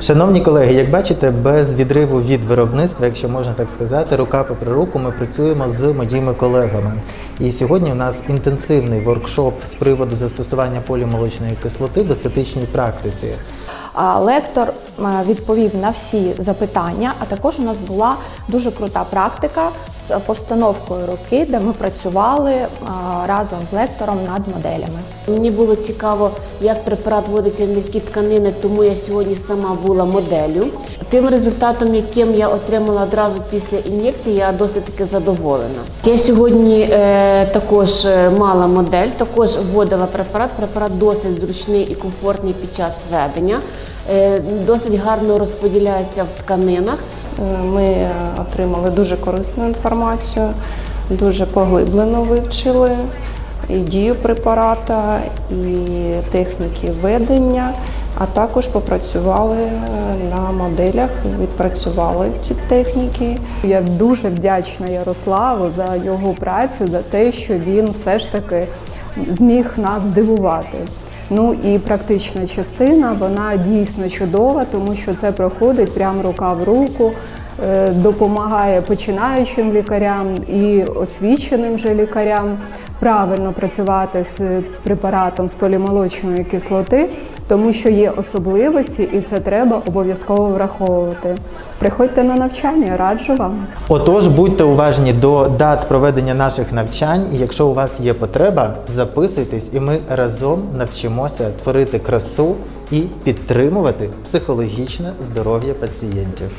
Шановні колеги, як бачите, без відриву від виробництва, якщо можна так сказати, рука попри руку ми працюємо з моїми колегами. І сьогодні у нас інтенсивний воркшоп з приводу застосування полімолочної кислоти в естетичній практиці. Лектор е, відповів на всі запитання, а також у нас була дуже крута практика з постановкою руки, де ми працювали е, разом з лектором над моделями. Мені було цікаво, як препарат вводиться в м'які тканини, тому я сьогодні сама була моделлю. Тим результатом, яким я отримала одразу після ін'єкції, я досить таки задоволена. Я сьогодні е, також е, мала модель, також вводила препарат. Препарат досить зручний і комфортний під час введення. Е, досить гарно розподіляється в тканинах. Е, Ми отримали дуже корисну інформацію, дуже поглиблено вивчили і дію препарата, і техніки ведення, а також попрацювали е, на моделях, відпрацювали ці техніки. Я дуже вдячна Ярославу за його працю, за те, що він все ж таки зміг нас здивувати. Ну і практична частина вона дійсно чудова, тому що це проходить прямо рука в руку, допомагає починаючим лікарям і освіченим же лікарям правильно працювати з препаратом з полімолочної кислоти, тому що є особливості, і це треба обов'язково враховувати. Приходьте на навчання, раджу вам. Отож, будьте уважні до дат проведення наших навчань. І якщо у вас є потреба, записуйтесь, і ми разом навчимося творити красу і підтримувати психологічне здоров'я пацієнтів.